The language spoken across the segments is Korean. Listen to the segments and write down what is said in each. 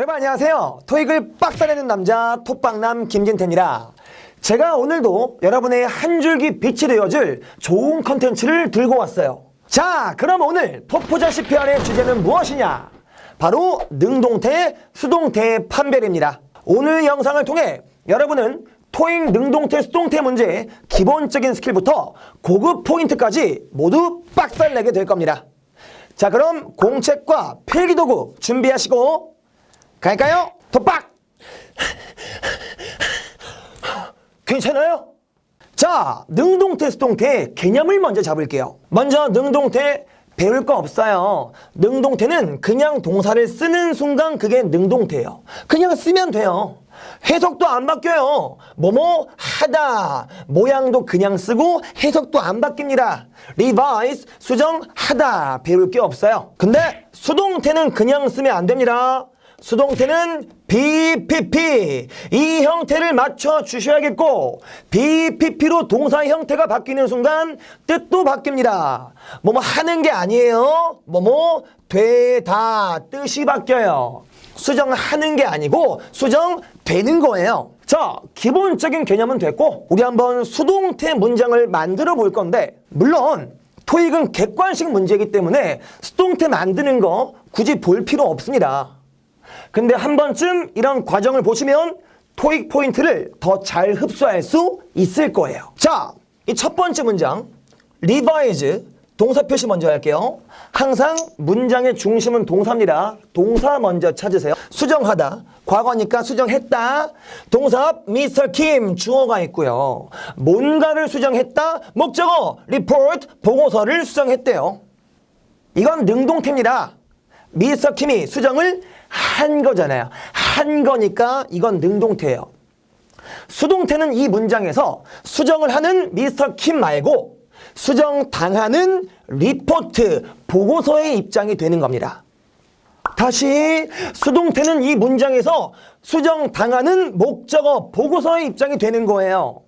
여러분 안녕하세요. 토익을 빡살내는 남자 톡방남 김진태입니다. 제가 오늘도 여러분의 한 줄기 빛이 되어줄 좋은 컨텐츠를 들고 왔어요. 자, 그럼 오늘 폭포자 CPR의 주제는 무엇이냐? 바로 능동태, 수동태 판별입니다. 오늘 영상을 통해 여러분은 토익 능동태, 수동태 문제의 기본적인 스킬부터 고급 포인트까지 모두 빡살내게 될 겁니다. 자, 그럼 공책과 필기도구 준비하시고 갈까요? 도박! 괜찮아요? 자, 능동태, 수동태 개념을 먼저 잡을게요. 먼저 능동태 배울 거 없어요. 능동태는 그냥 동사를 쓰는 순간 그게 능동태예요. 그냥 쓰면 돼요. 해석도 안 바뀌어요. 뭐뭐 하다. 모양도 그냥 쓰고 해석도 안 바뀝니다. revise 수정하다. 배울 게 없어요. 근데 수동태는 그냥 쓰면 안 됩니다. 수동태는 BPP 이 형태를 맞춰 주셔야겠고 BPP로 동사 형태가 바뀌는 순간 뜻도 바뀝니다. 뭐뭐 하는 게 아니에요. 뭐뭐 되다 뜻이 바뀌어요. 수정하는 게 아니고 수정되는 거예요. 자, 기본적인 개념은 됐고 우리 한번 수동태 문장을 만들어 볼 건데 물론 토익은 객관식 문제이기 때문에 수동태 만드는 거 굳이 볼 필요 없습니다. 근데 한 번쯤 이런 과정을 보시면 토익 포인트를 더 잘 흡수할 수 있을 거예요. 자, 이 첫 번째 문장 revise 동사 표시 먼저 할게요. 항상 문장의 중심은 동사입니다. 동사 먼저 찾으세요. 수정하다. 과거니까 수정했다. 동사 미스터 킴 주어가 있고요. 뭔가를 수정했다. 목적어 report 보고서를 수정했대요. 이건 능동태입니다. 미스터 킴이 수정을 한 거잖아요. 한 거니까 이건 능동태예요. 수동태는 이 문장에서 수정을 하는 미스터 킴 말고 수정 당하는 리포트 보고서의 입장이 되는 겁니다. 다시 수동태는 이 문장에서 수정 당하는 목적어 보고서의 입장이 되는 거예요.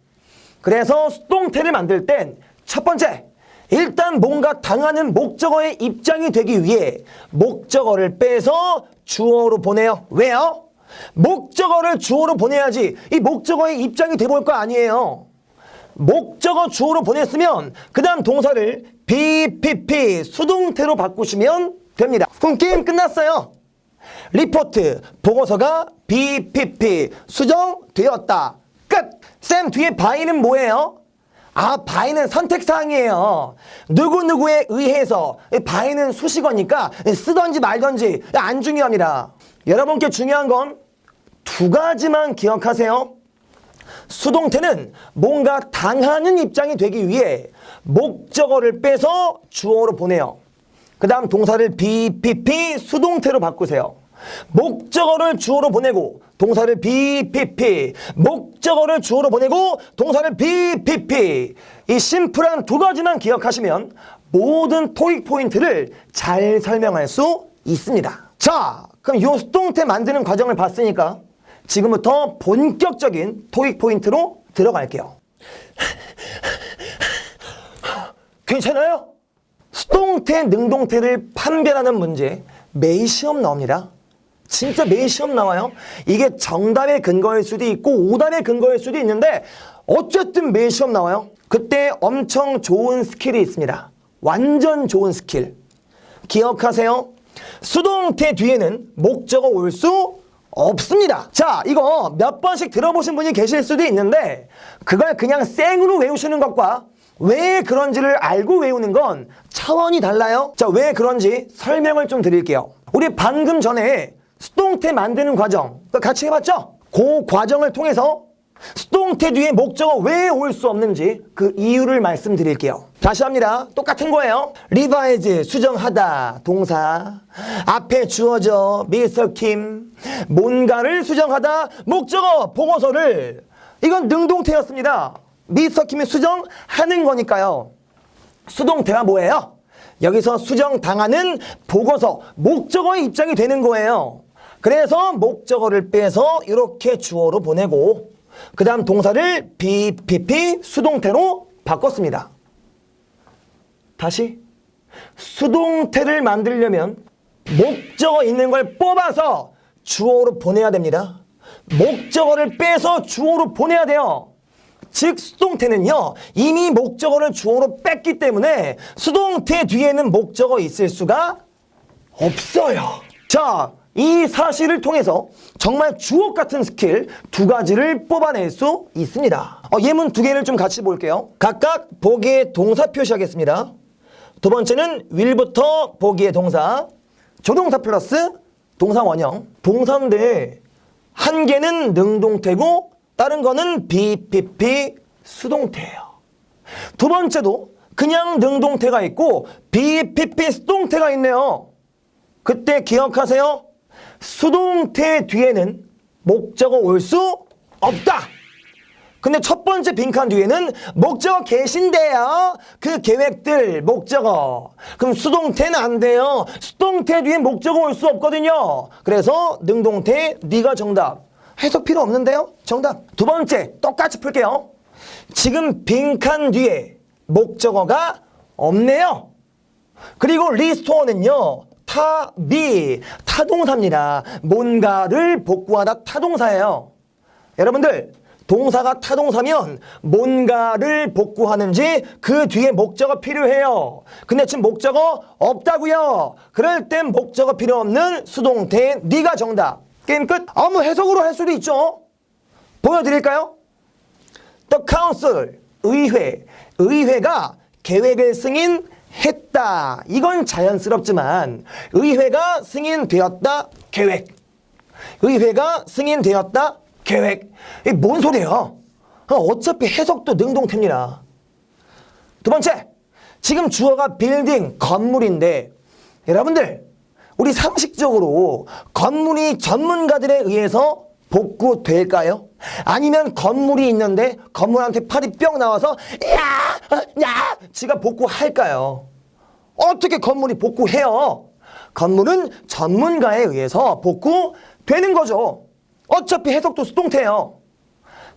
그래서 수동태를 만들 땐 첫 번째 일단 뭔가 당하는 목적어의 입장이 되기 위해 목적어를 빼서 주어로 보내요. 왜요? 목적어를 주어로 보내야지 이 목적어의 입장이 돼볼 거 아니에요. 목적어 주어로 보냈으면 그 다음 동사를 BPP 수동태로 바꾸시면 됩니다. 그럼 게임 끝났어요. 리포트 보고서가 BPP 수정되었다. 끝. 쌤 뒤에 바이는 뭐예요? 아, 바이는 선택사항이에요. 누구누구에 의해서. 바이는 수식어니까 쓰던지 말던지 안 중요합니다. 여러분께 중요한 건 두 가지만 기억하세요. 수동태는 뭔가 당하는 입장이 되기 위해 목적어를 빼서 주어로 보내요. 그 다음 동사를 BPP 수동태로 바꾸세요. 목적어를 주어로 보내고 동사를 BPP 목적어를 주어로 보내고 동사를 BPP 이 심플한 두 가지만 기억하시면 모든 토익 포인트를 잘 설명할 수 있습니다. 자, 그럼 이 수동태 만드는 과정을 봤으니까 지금부터 본격적인 토익 포인트로 들어갈게요. 괜찮아요? 수동태, 능동태를 판별하는 문제 매일 시험 나옵니다. 진짜 매일 시험 나와요. 이게 정답의 근거일 수도 있고 오답의 근거일 수도 있는데 어쨌든 매일 시험 나와요. 그때 엄청 좋은 스킬이 있습니다. 완전 좋은 스킬. 기억하세요. 수동태 뒤에는 목적어 올 수 없습니다. 자, 이거 몇 번씩 들어보신 분이 계실 수도 있는데 그걸 그냥 생으로 외우시는 것과 왜 그런지를 알고 외우는 건 차원이 달라요. 자, 왜 그런지 설명을 좀 드릴게요. 우리 방금 전에 수동태 만드는 과정 같이 해봤죠? 그 과정을 통해서 수동태 뒤에 목적어 왜 올 수 없는지 그 이유를 말씀드릴게요. 다시 합니다. 똑같은 거예요. revise 수정하다 동사 앞에 주어져 미스터 킴 뭔가를 수정하다 목적어 보고서를 이건 능동태였습니다. 미스터 킴이 수정하는 거니까요. 수동태가 뭐예요? 여기서 수정당하는 보고서, 목적어의 입장이 되는 거예요. 그래서 목적어를 빼서 이렇게 주어로 보내고 그 다음 동사를 BPP 수동태로 바꿨습니다. 다시 수동태를 만들려면 목적어 있는 걸 뽑아서 주어로 보내야 됩니다. 목적어를 빼서 주어로 보내야 돼요. 즉 수동태는요 이미 목적어를 주어로 뺐기 때문에 수동태 뒤에는 목적어 있을 수가 없어요. 자, 이 사실을 통해서 정말 주옥 같은 스킬 두 가지를 뽑아낼 수 있습니다. 어, 예문 두 개를 좀 같이 볼게요. 각각 보기의 동사 표시하겠습니다. 두 번째는 will부터 보기의 동사, 조동사 플러스 동사 원형. 동사인데 한 개는 능동태고 다른 거는 BPP 수동태예요. 두 번째도 그냥 능동태가 있고 BPP 수동태가 있네요. 그때 기억하세요. 수동태 뒤에는 목적어 올 수 없다. 근데 첫 번째 빈칸 뒤에는 목적어 계신데요. 그 계획들 목적어. 그럼 수동태는 안 돼요. 수동태 뒤에 목적어 올 수 없거든요. 그래서 능동태 네가 정답. 해석 필요 없는데요. 정답. 두 번째 똑같이 풀게요. 지금 빈칸 뒤에 목적어가 없네요. 그리고 리스토어는요. 타비 타동사입니다. 뭔가를 복구하다 타동사예요. 여러분들 동사가 타동사면 뭔가를 복구하는지 그 뒤에 목적어 필요해요. 근데 지금 목적어 없다고요. 그럴 땐 목적어 필요 없는 수동태 네가 정답. 게임 끝. 아무 해석으로 할 수도 있죠. 보여드릴까요? The Council 의회 의회가 계획을 승인 했다. 이건 자연스럽지만 의회가 승인되었다 계획. 의회가 승인되었다 계획. 이게 뭔 소리예요? 어, 어차피 해석도 능동태입니다. 두 번째, 지금 주어가 빌딩 건물인데 여러분들 우리 상식적으로 건물이 전문가들에 의해서 복구될까요? 아니면 건물이 있는데 건물한테 팔이 뿅 나와서 야! 야! 지가 복구할까요? 어떻게 건물이 복구해요? 건물은 전문가에 의해서 복구되는 거죠. 어차피 해석도 수동태예요.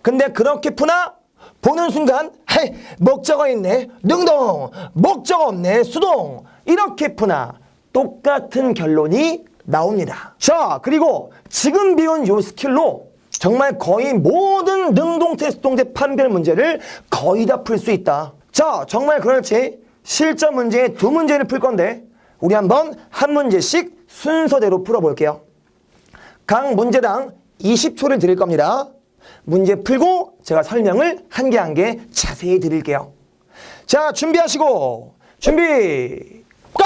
근데 그렇게 푸나 보는 순간 헤이 목적어 있네 능동 목적어 없네 수동 이렇게 푸나 똑같은 결론이 나옵니다. 자 그리고 지금 배운 요 스킬로 정말 거의 모든 능동태 수동태 판별 문제를 거의 다 풀 수 있다. 자 정말 그렇지 실전 문제 두 문제를 풀 건데 우리 한번 한 문제씩 순서대로 풀어볼게요. 각 문제당 20초를 드릴 겁니다. 문제 풀고 제가 설명을 한 개 한 개 자세히 드릴게요. 자, 준비하시고 준비 고!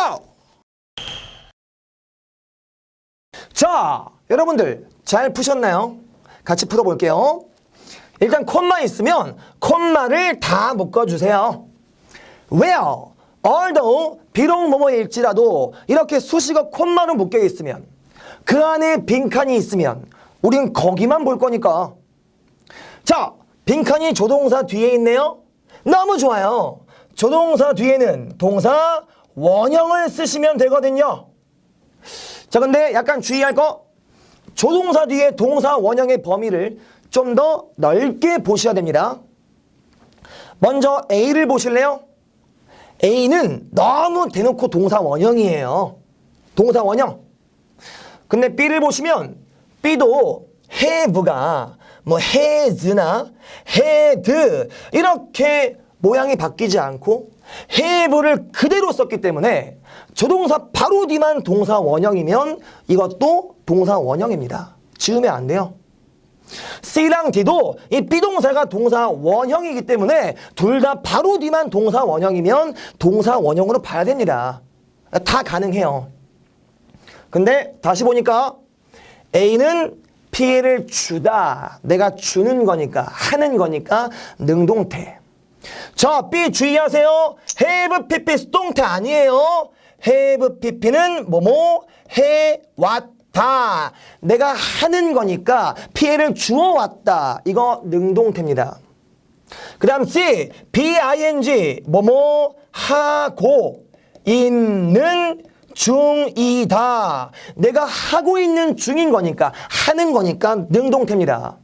자, 여러분들 잘 푸셨나요? 같이 풀어볼게요. 일단 콤마 있으면 콤마를 다 묶어주세요. where, although, 비록 뭐뭐일지라도 이렇게 수식어 콤마로 묶여 있으면 그 안에 빈칸이 있으면 우린 거기만 볼 거니까. 자, 빈칸이 조동사 뒤에 있네요. 너무 좋아요. 조동사 뒤에는 동사 원형을 쓰시면 되거든요. 자, 근데 약간 주의할 거 조동사 뒤에 동사 원형의 범위를 좀 더 넓게 보셔야 됩니다. 먼저 A를 보실래요? A는 너무 대놓고 동사 원형이에요. 동사 원형. 근데 B를 보시면 B도 have가 뭐 has나 had 이렇게 모양이 바뀌지 않고 have를 그대로 썼기 때문에 조동사 바로 뒤만 동사 원형이면 이것도 동사 원형입니다. 지으면 안 돼요. C랑 D도 이 B동사가 동사 원형이기 때문에 둘 다 바로 뒤만 동사 원형이면 동사 원형으로 봐야 됩니다. 다 가능해요. 근데 다시 보니까 A는 피해를 주다. 내가 주는 거니까, 하는 거니까 능동태. 자, B 주의하세요. have PP 수동태 아니에요. Have PP는 뭐뭐 해 왔다. 내가 하는 거니까 피해를 주어 왔다. 이거 능동태입니다. 그 다음 C, BING, 뭐뭐 하고 있는 중이다. 내가 하고 있는 중인 거니까, 하는 거니까 능동태입니다.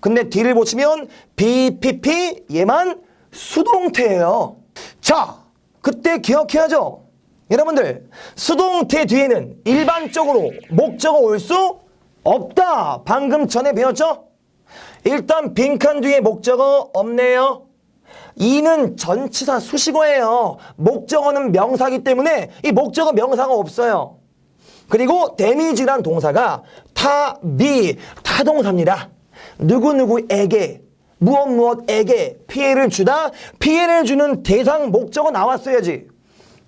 근데 D를 보시면 BPP 얘만 수동태예요. 자, 그때 기억해야죠. 여러분들 수동태 뒤에는 일반적으로 목적어 올 수 없다. 방금 전에 배웠죠? 일단 빈칸 뒤에 목적어 없네요. 이는 전치사 수식어예요. 목적어는 명사기 때문에 이 목적어 명사가 없어요. 그리고 데미지란 동사가 타, 미, 타동사입니다. 누구누구에게, 무엇 무엇에게 피해를 주다, 피해를 주는 대상 목적어 나왔어야지.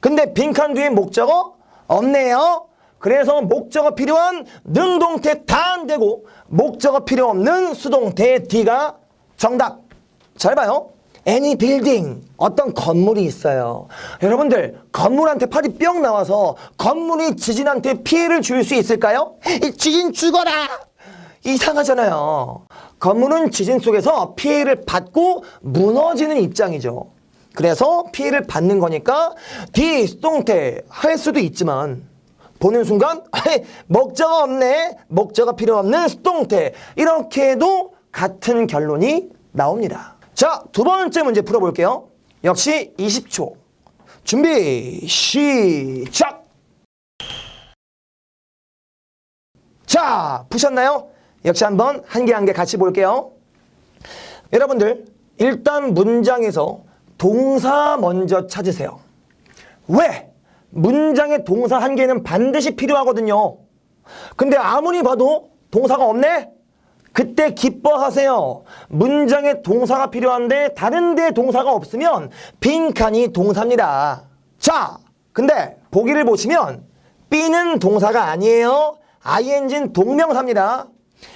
근데 빈칸 뒤에 목적어 없네요. 그래서 목적어 필요한 능동태 다 안 되고 목적어 필요 없는 수동태 D가 정답. 잘 봐요. any building 어떤 건물이 있어요. 여러분들 건물한테 팔이 뿅 나와서 건물이 지진한테 피해를 줄 수 있을까요? 이 지진 죽어라. 이상하잖아요. 건물은 지진 속에서 피해를 받고 무너지는 입장이죠. 그래서 피해를 받는 거니까 수동태 할 수도 있지만 보는 순간 목적어 없네. 목적어 필요 없는 수동태. 이렇게 해도 같은 결론이 나옵니다. 자 두 번째 문제 풀어볼게요. 역시 20초. 준비 시작! 자 푸셨나요? 역시 한번 한 개 한 개 같이 볼게요. 여러분들 일단 문장에서 동사 먼저 찾으세요 왜? 문장에 동사 한 개는 반드시 필요하거든요. 근데 아무리 봐도 동사가 없네? 그때 기뻐하세요. 문장에 동사가 필요한데 다른 데 동사가 없으면 빈칸이 동사입니다. 자, 근데 보기를 보시면 B는 동사가 아니에요. ing는 동명사입니다.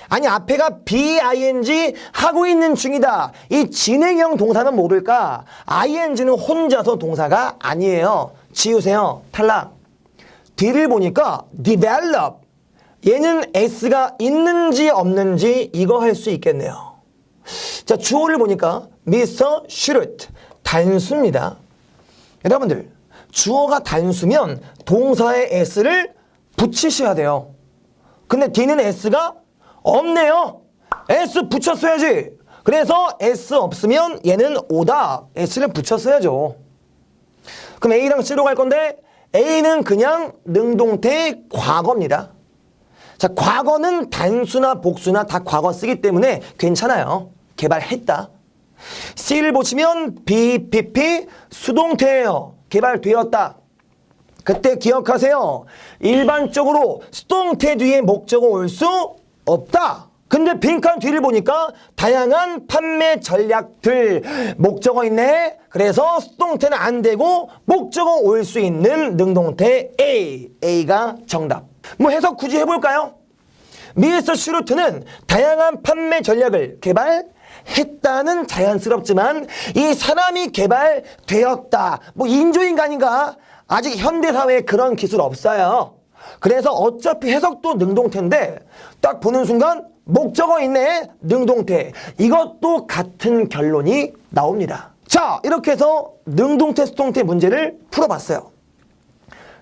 아니 앞에가 BING 하고 있는 중이다. 이 진행형 동사는 모를까? ING는 혼자서 동사가 아니에요. 지우세요. 탈락. 뒤를 보니까 develop. 얘는 S가 있는지 없는지 이거 할 수 있겠네요. 자, 주어를 보니까 Mr. Shoot. 단수입니다. 여러분들, 주어가 단수면 동사의 S를 붙이셔야 돼요. 근데 D는 S가 없네요. S 붙였어야지. 그래서 S 없으면 얘는 오다. S를 붙였어야죠. 그럼 A랑 C로 갈 건데 A는 그냥 능동태 과거입니다. 자, 과거는 단수나 복수나 다 과거 쓰기 때문에 괜찮아요. 개발했다. C를 보시면 BPP 수동태예요. 개발되었다. 그때 기억하세요. 일반적으로 수동태 뒤에 목적어 올 수 없다. 근데 빈칸 뒤를 보니까 다양한 판매 전략들 목적어 있네. 그래서 수동태는 안 되고 목적어 올 수 있는 능동태 A. A가 정답. 뭐 해석 굳이 해볼까요? 미스터 슈루트는 다양한 판매 전략을 개발 했다는 자연스럽지만 이 사람이 개발되었다. 뭐 인조인간인가? 아직 현대사회에 그런 기술 없어요. 그래서 어차피 해석도 능동태인데 딱 보는 순간 목적어 있네. 능동태. 이것도 같은 결론이 나옵니다. 자 이렇게 해서 능동태 수동태 문제를 풀어봤어요.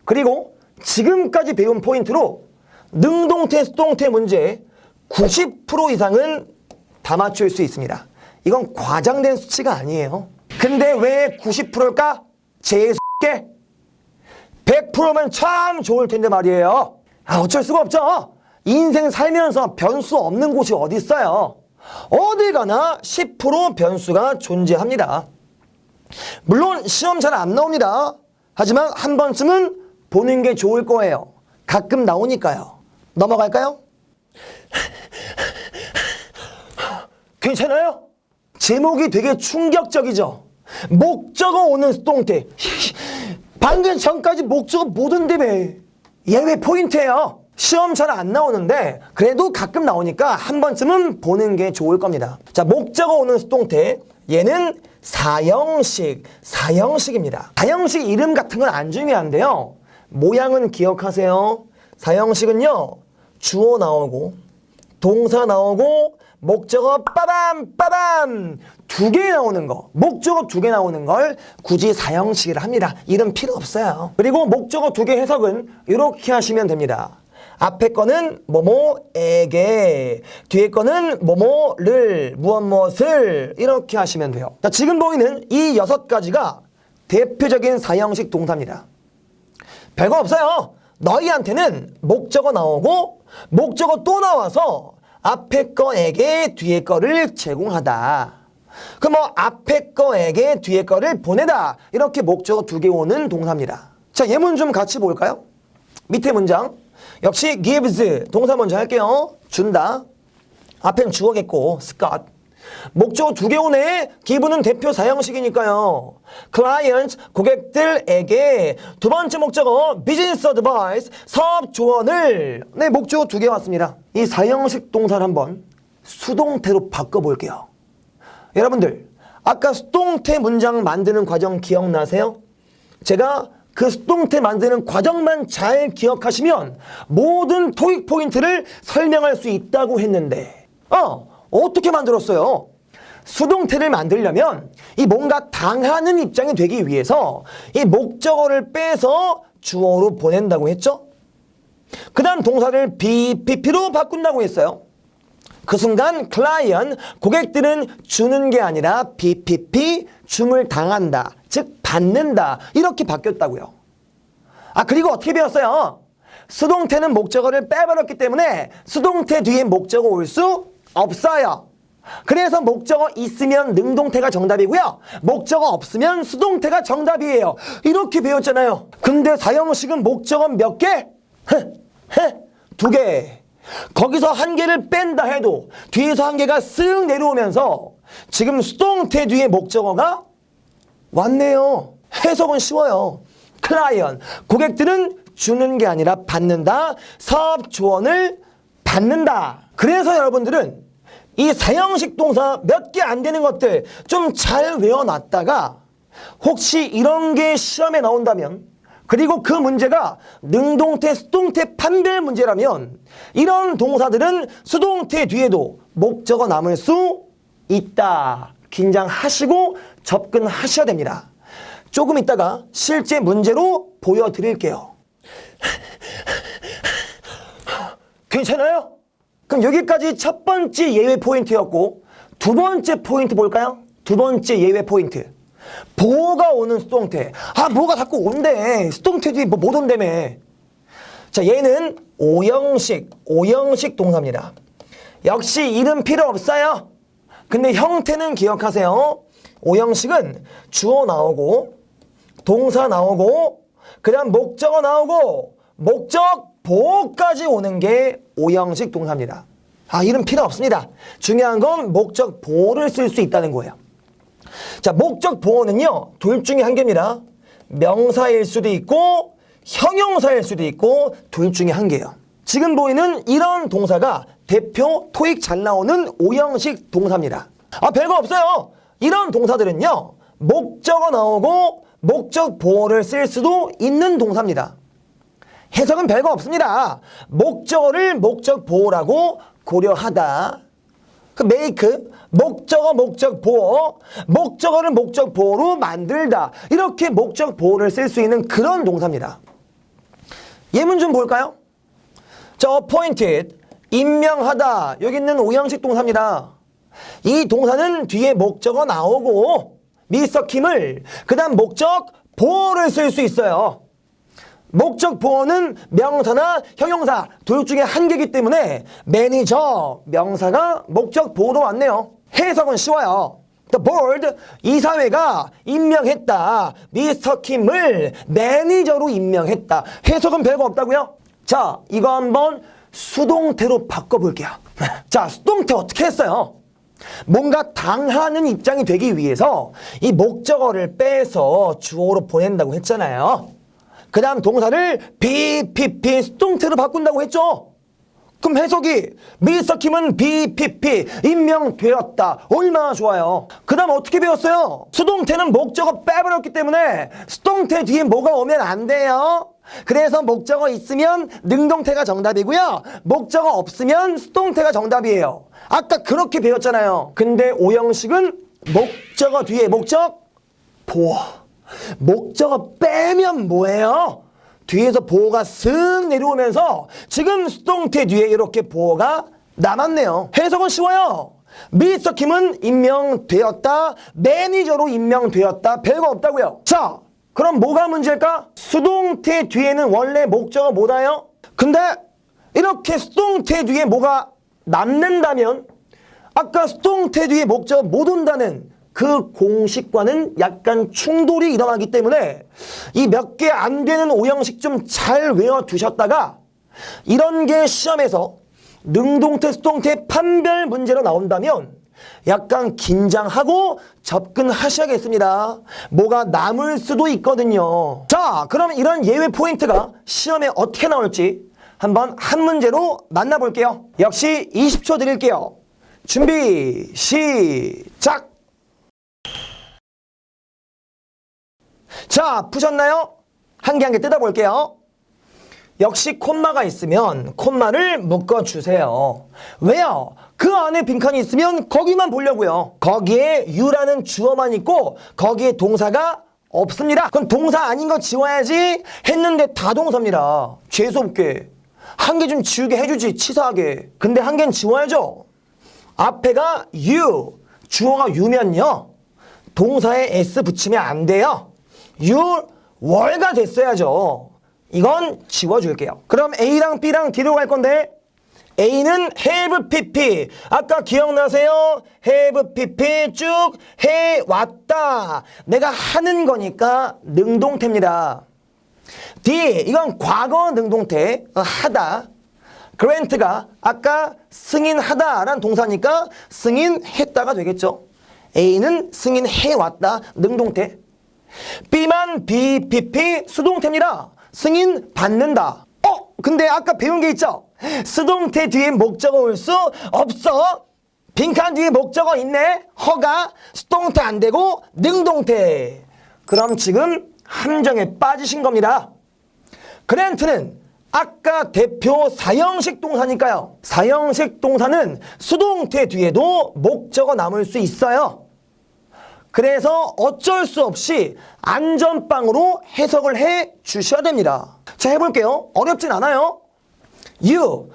그리고 지금까지 배운 포인트로 능동태 수동태 문제 90% 이상은 다 맞출 수 있습니다. 이건 과장된 수치가 아니에요. 근데 왜 90%일까? 제수게 100%면 참 좋을 텐데 말이에요. 아, 어쩔 수가 없죠. 인생 살면서 변수 없는 곳이 어디 있어요. 어디 가나 10% 변수가 존재합니다. 물론 시험 잘 안 나옵니다. 하지만 한 번쯤은 보는 게 좋을 거예요. 가끔 나오니까요. 넘어갈까요? 괜찮아요? 제목이 되게 충격적이죠? 목적어 오는 수동태. 방금 전까지 목적어 모든데며 예외 포인트예요. 시험 잘 안 나오는데 그래도 가끔 나오니까 한 번쯤은 보는 게 좋을 겁니다. 자, 목적어 오는 수동태. 얘는 사형식, 사형식입니다. 사형식 이름 같은 건 안 중요한데요. 모양은 기억하세요. 사형식은요. 주어 나오고 동사 나오고 목적어 빠밤 빠밤. 두 개 나오는 거. 목적어 두 개 나오는 걸 굳이 사형식이라 합니다. 이름 필요 없어요. 그리고 목적어 두 개 해석은 이렇게 하시면 됩니다. 앞에 거는 뭐뭐에게 뒤에 거는 뭐뭐를 무엇 무엇을 이렇게 하시면 돼요. 자, 지금 보이는 이 여섯 가지가 대표적인 사형식 동사입니다. 별거 없어요. 너희한테는 목적어 나오고 목적어 또 나와서 앞에 거에게 뒤에 거를 제공하다. 그뭐 앞에 거에게 뒤에 거를 보내다. 이렇게 목적어 두 개 오는 동사입니다. 자, 예문 좀 같이 볼까요? 밑에 문장. 역시 gives 동사 먼저 할게요. 준다. 앞엔 주어겠고 Scott. 목적어 두 개 오네. 기분은 대표 사형식이니까요. client 고객들에게 두 번째 목적어 business advice 사업 조언을 네 목적어 두 개 왔습니다. 이 사형식 동사를 한번 수동태로 바꿔볼게요. 여러분들 아까 수동태 문장 만드는 과정 기억나세요? 제가 그 수동태 만드는 과정만 잘 기억하시면 모든 토익 포인트를 설명할 수 있다고 했는데 어 어떻게 만들었어요? 수동태를 만들려면 이 뭔가 당하는 입장이 되기 위해서 이 목적어를 빼서 주어로 보낸다고 했죠? 그 다음 동사를 BPP로 바꾼다고 했어요. 그 순간 클라이언 고객들은 주는 게 아니라 BPP 줌을 당한다 즉 받는다 이렇게 바뀌었다고요 아 그리고 어떻게 배웠어요 수동태는 목적어를 빼버렸기 때문에 수동태 뒤에 목적어 올 수 없어요 그래서 목적어 있으면 능동태가 정답이고요 목적어 없으면 수동태가 정답이에요 이렇게 배웠잖아요 근데 사형식은 목적어 몇 개? 두 개. 거기서 한 개를 뺀다 해도 뒤에서 한 개가 쓱 내려오면서 지금 수동태 뒤에 목적어가 왔네요. 해석은 쉬워요. 클라이언, 고객들은 주는 게 아니라 받는다. 사업 조언을 받는다. 그래서 여러분들은 이 사형식 동사 몇 개 안 되는 것들 좀 잘 외워놨다가 혹시 이런 게 시험에 나온다면 그리고 그 문제가 능동태, 수동태 판별 문제라면 이런 동사들은 수동태 뒤에도 목적어 남을 수 있다. 긴장하시고 접근하셔야 됩니다. 조금 있다가 실제 문제로 보여드릴게요. 괜찮아요? 그럼 여기까지 첫 번째 예외 포인트였고 두 번째 포인트 볼까요? 두 번째 예외 포인트. 보호가 오는 수동태. 아, 뭐가 자꾸 온대. 수동태 뒤에 뭐못 온다며. 자, 얘는 오형식, 오형식 동사입니다. 역시 이름 필요 없어요. 근데 형태는 기억하세요. 오형식은 주어 나오고, 동사 나오고, 그 다음 목적어 나오고, 목적 보호까지 오는 게 오형식 동사입니다. 아, 이름 필요 없습니다. 중요한 건 목적 보호를 쓸 수 있다는 거예요. 자, 목적 보호는요, 둘 중에 한 개입니다. 명사일 수도 있고, 형용사일 수도 있고, 둘 중에 한 개예요. 지금 보이는 이런 동사가 대표 토익 잘 나오는 오형식 동사입니다. 아, 별거 없어요. 이런 동사들은요, 목적어 나오고, 목적 보호를 쓸 수도 있는 동사입니다. 해석은 별거 없습니다. 목적어를 목적 보호라고 고려하다. 그 make 목적어 목적 보호 목적어를 목적 보호로 만들다 이렇게 목적 보호를 쓸 수 있는 그런 동사입니다. 예문 좀 볼까요? 자, appointed 임명하다 여기 있는 오형식 동사입니다. 이 동사는 뒤에 목적어 나오고 미스터 킴을 그다음 목적 보호를 쓸 수 있어요. 목적 보호는 명사나 형용사 둘 중에 한 개이기 때문에 매니저 명사가 목적 보호로 왔네요. 해석은 쉬워요. The board 이사회가 임명했다. 미스터 킴을 매니저로 임명했다. 해석은 별거 없다고요? 자, 이거 한번 수동태로 바꿔볼게요. 자, 수동태 어떻게 했어요? 뭔가 당하는 입장이 되기 위해서 이 목적어를 빼서 주어로 보낸다고 했잖아요. 그 다음 동사를 BPP 수동태로 바꾼다고 했죠. 그럼 해석이 미스터 킴은 BPP 임명되었다. 얼마나 좋아요. 그 다음 어떻게 배웠어요? 수동태는 목적어 빼버렸기 때문에 수동태 뒤에 뭐가 오면 안 돼요. 그래서 목적어 있으면 능동태가 정답이고요. 목적어 없으면 수동태가 정답이에요. 아까 그렇게 배웠잖아요. 근데 오형식은 목적어 뒤에 목적 보호. 목적어 빼면 뭐예요? 뒤에서 보호가 쓱 내려오면서 지금 수동태 뒤에 이렇게 보호가 남았네요. 해석은 쉬워요. 미스터 킴은 임명되었다. 매니저로 임명되었다. 별거 없다고요. 자, 그럼 뭐가 문제일까? 수동태 뒤에는 원래 목적어 뭐다요? 근데 이렇게 수동태 뒤에 뭐가 남는다면 아까 수동태 뒤에 목적어 못 온다는 그 공식과는 약간 충돌이 일어나기 때문에 이 몇 개 안 되는 오형식 좀 잘 외워두셨다가 이런 게 시험에서 능동태, 수동태 판별 문제로 나온다면 약간 긴장하고 접근하셔야겠습니다. 뭐가 남을 수도 있거든요. 자, 그럼 이런 예외 포인트가 시험에 어떻게 나올지 한번 한 문제로 만나볼게요. 역시 20초 드릴게요. 준비, 시작! 자, 푸셨나요? 한 개 한 개 뜯어볼게요. 역시 콤마가 있으면 콤마를 묶어주세요. 왜요? 그 안에 빈칸이 있으면 거기만 보려고요. 거기에 유라는 주어만 있고 거기에 동사가 없습니다. 그럼 동사 아닌 거 지워야지 했는데 다 동사입니다. 재수없게. 한 개 좀 지우게 해주지 치사하게. 근데 한 개는 지워야죠. 앞에가 you, 주어가 you면요. 동사에 s 붙이면 안 돼요. You 월가 됐어야죠. 이건 지워줄게요. 그럼 A랑 B랑 뒤로 갈 건데 A는 have pp. 아까 기억나세요? have pp 쭉 해왔다. 내가 하는 거니까 능동태입니다. D 이건 과거 능동태 어, 하다. grant가 아까 승인하다 라는 동사니까 승인했다가 되겠죠. A는 승인해왔다 능동태. B만 BPP 수동태입니다. 승인 받는다. 어? 근데 아까 배운 게 있죠? 수동태 뒤에 목적어 올 수 없어. 빈칸 뒤에 목적어 있네. 허가 수동태 안 되고 능동태. 그럼 지금 함정에 빠지신 겁니다. 그랜트는 아까 대표 사형식 동사니까요. 사형식 동사는 수동태 뒤에도 목적어 남을 수 있어요. 그래서 어쩔 수 없이 안전빵으로 해석을 해 주셔야 됩니다. 자, 해볼게요. 어렵진 않아요. you.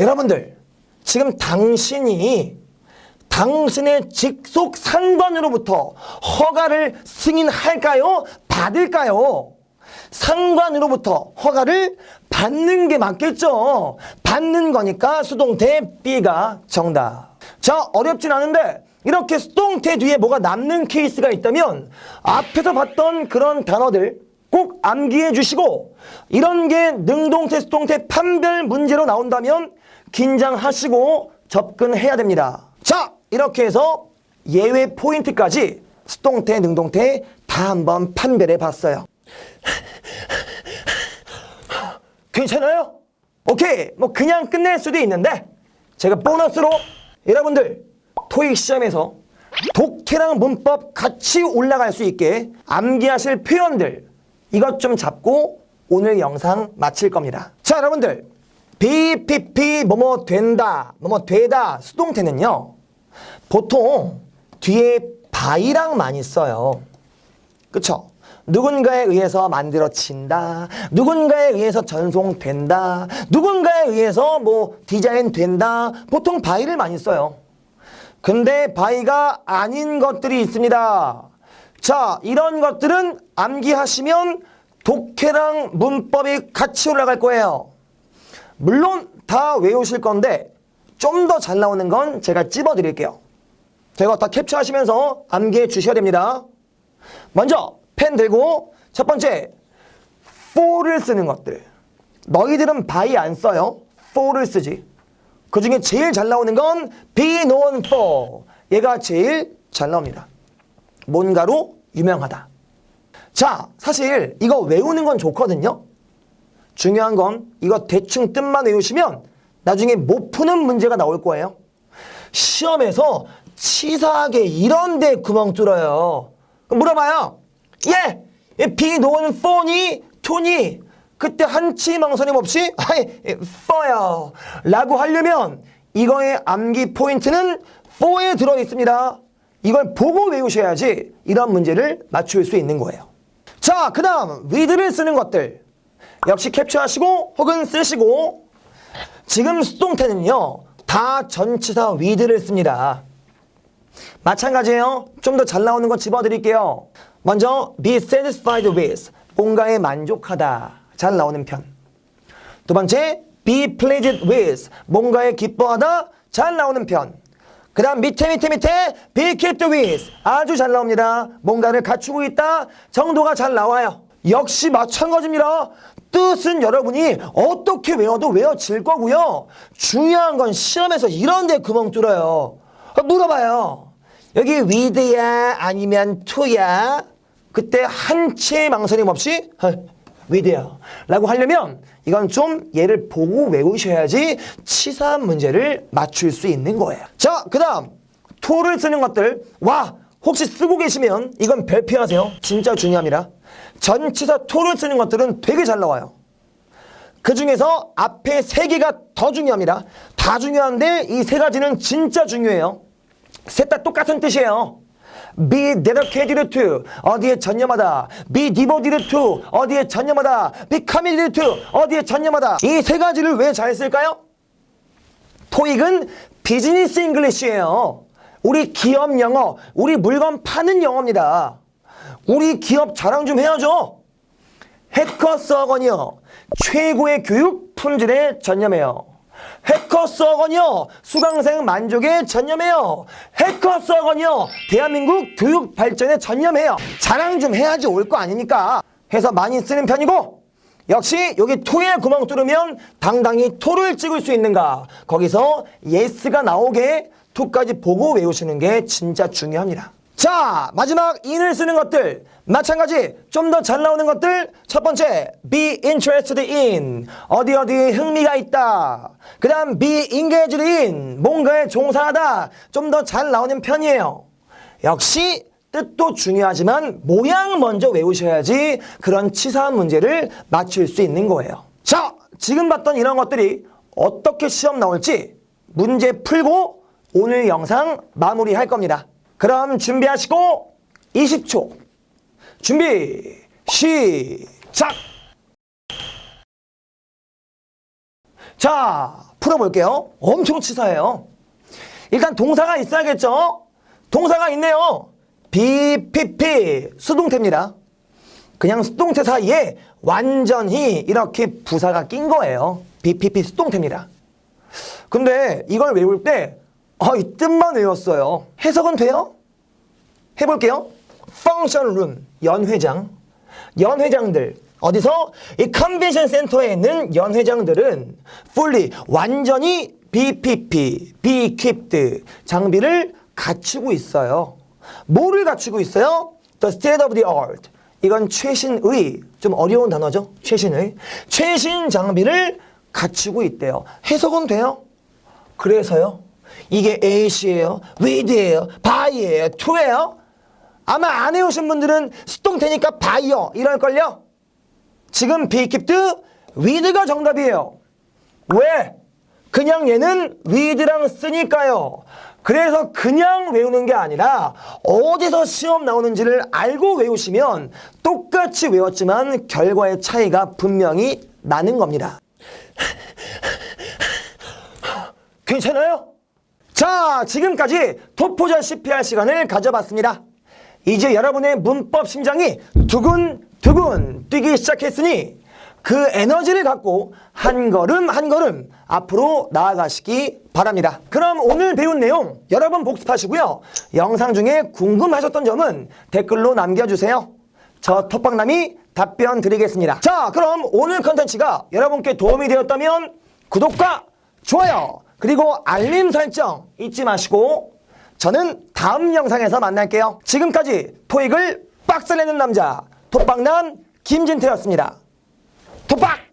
여러분들, 지금 당신이 당신의 직속 상관으로부터 허가를 승인할까요? 받을까요? 상관으로부터 허가를 받는 게 맞겠죠. 받는 거니까 수동태 B가 정답. 자, 어렵진 않은데 이렇게 수동태 뒤에 뭐가 남는 케이스가 있다면 앞에서 봤던 그런 단어들 꼭 암기해 주시고 이런 게 능동태, 수동태 판별 문제로 나온다면 긴장하시고 접근해야 됩니다. 자, 이렇게 해서 예외 포인트까지 수동태, 능동태 다 한번 판별해 봤어요. 괜찮아요? 오케이. 뭐 그냥 끝낼 수도 있는데 제가 보너스로 여러분들 토익 시험에서 독해랑 문법 같이 올라갈 수 있게 암기하실 표현들 이것 좀 잡고 오늘 영상 마칠 겁니다. 자, 여러분들. BPP 뭐뭐 된다, 뭐뭐 되다 수동태는요. 보통 뒤에 by랑 많이 써요. 그쵸? 누군가에 의해서 만들어진다. 누군가에 의해서 전송된다. 누군가에 의해서 뭐 디자인 된다. 보통 by를 많이 써요. 근데 by가 아닌 것들이 있습니다. 자, 이런 것들은 암기하시면 독해랑 문법이 같이 올라갈 거예요. 물론 다 외우실 건데 좀 더 잘 나오는 건 제가 찝어 드릴게요. 제가 다 캡처하시면서 암기해 주셔야 됩니다. 먼저 펜 들고 첫 번째 for를 쓰는 것들. 너희들은 by 안 써요. for를 쓰지. 그 중에 제일 잘 나오는 건 be known for. 얘가 제일 잘 나옵니다. 뭔가로 유명하다. 자, 사실 이거 외우는 건 좋거든요. 중요한 건 이거 대충 뜻만 외우시면 나중에 못 푸는 문제가 나올 거예요. 시험에서 치사하게 이런 데 구멍 뚫어요. 물어봐요. 예, 예, be known for니, to니. 그때 한치 망설임 없이 아이, for요. 라고 하려면 이거의 암기 포인트는 for에 들어 있습니다. 이걸 보고 외우셔야지 이런 문제를 맞출 수 있는 거예요. 자, 그 다음 with를 쓰는 것들. 역시 캡처하시고 혹은 쓰시고 지금 수동태는요. 다 전치사 with를 씁니다. 마찬가지예요. 좀 더 잘 나오는 거 집어드릴게요. 먼저 be satisfied with 뭔가에 만족하다 잘 나오는 편. 두 번째 be pleased with 뭔가에 기뻐하다 잘 나오는 편. 그 다음 밑에 밑에 밑에 be kept with 아주 잘 나옵니다. 뭔가를 갖추고 있다 정도가 잘 나와요. 역시 마찬가지입니다. 뜻은 여러분이 어떻게 외워도 외워질 거고요. 중요한 건 시험에서 이런 데 구멍 뚫어요. 물어봐요. 여기 with야 아니면 to야? 그때 한치의 망설임 없이 위드야 라고 하려면 이건 좀 얘를 보고 외우셔야지 치사한 문제를 맞출 수 있는 거예요. 자, 그 다음 to를 쓰는 것들 와 혹시 쓰고 계시면 이건 별표하세요. 진짜 중요합니다. 전치사 to를 쓰는 것들은 되게 잘 나와요. 그 중에서 앞에 세 개가 더 중요합니다. 다 중요한데 이 세 가지는 진짜 중요해요. 셋 다 똑같은 뜻이에요. Be dedicated to 어디에 전념하다 be devoted to 어디에 전념하다 be committed to 어디에 전념하다 이 세 가지를 왜잘 쓸까요? 토익은 비즈니스 잉글리시예요. 우리 기업 영어, 우리 물건 파는 영어입니다. 우리 기업 자랑 좀 해야죠. 해커스어건이요. 최고의 교육 품질에 전념해요. 해커스어건이요. 수강생 만족에 전념해요. 해커스어건이요. 대한민국 교육 발전에 전념해요. 자랑 좀 해야지 올 거 아닙니까? 해서 많이 쓰는 편이고 역시 여기 토에 구멍 뚫으면 당당히 토를 찍을 수 있는가 거기서 예스가 나오게 토까지 보고 외우시는 게 진짜 중요합니다. 자 마지막 in을 쓰는 것들. 마찬가지 좀 더 잘 나오는 것들. 첫 번째 be interested in. 어디 어디에 흥미가 있다. 그 다음 be engaged in. 뭔가에 종사하다. 좀 더 잘 나오는 편이에요. 역시 뜻도 중요하지만 모양 먼저 외우셔야지 그런 치사한 문제를 맞출 수 있는 거예요. 자 지금 봤던 이런 것들이 어떻게 시험 나올지 문제 풀고 오늘 영상 마무리할 겁니다 그럼 준비하시고 20초. 준비 시작! 자 풀어볼게요. 엄청 치사해요. 일단 동사가 있어야겠죠? 동사가 있네요. BPP 수동태입니다. 그냥 수동태 사이에 완전히 이렇게 부사가 낀 거예요. BPP 수동태입니다. 근데 이걸 외울 때 아, 이 뜻만 외웠어요. 해석은 돼요? 해볼게요. 펑션 룸, 연회장. 연회장들. 어디서? 이 컨벤션 센터에 있는 연회장들은 fully, 완전히 BPP, be equipped 장비를 갖추고 있어요. 뭐를 갖추고 있어요? The state of the art. 이건 최신의, 좀 어려운 단어죠? 최신의. 최신 장비를 갖추고 있대요. 해석은 돼요? 그래서요. 이게 A씨예요, with예요, by예요, to예요. 아마 안 해오신 분들은 수동태니까 by요 이럴걸요. 지금 kept with가 정답이에요. 왜? 그냥 얘는 with랑 쓰니까요. 그래서 그냥 외우는 게 아니라 어디서 시험 나오는지를 알고 외우시면 똑같이 외웠지만 결과의 차이가 분명히 나는 겁니다. 괜찮아요? 자, 지금까지 토포자 CPR 시간을 가져봤습니다. 이제 여러분의 문법 심장이 두근두근 뛰기 시작했으니 그 에너지를 갖고 한 걸음 한 걸음 앞으로 나아가시기 바랍니다. 그럼 오늘 배운 내용 여러분 복습하시고요. 영상 중에 궁금하셨던 점은 댓글로 남겨주세요. 저 톡박남이 답변 드리겠습니다. 자, 그럼 오늘 컨텐츠가 여러분께 도움이 되었다면 구독과 좋아요 그리고 알림 설정 잊지 마시고 저는 다음 영상에서 만날게요. 지금까지 토익을 빡세내는 남자 톡박남 김진태였습니다. 톡박!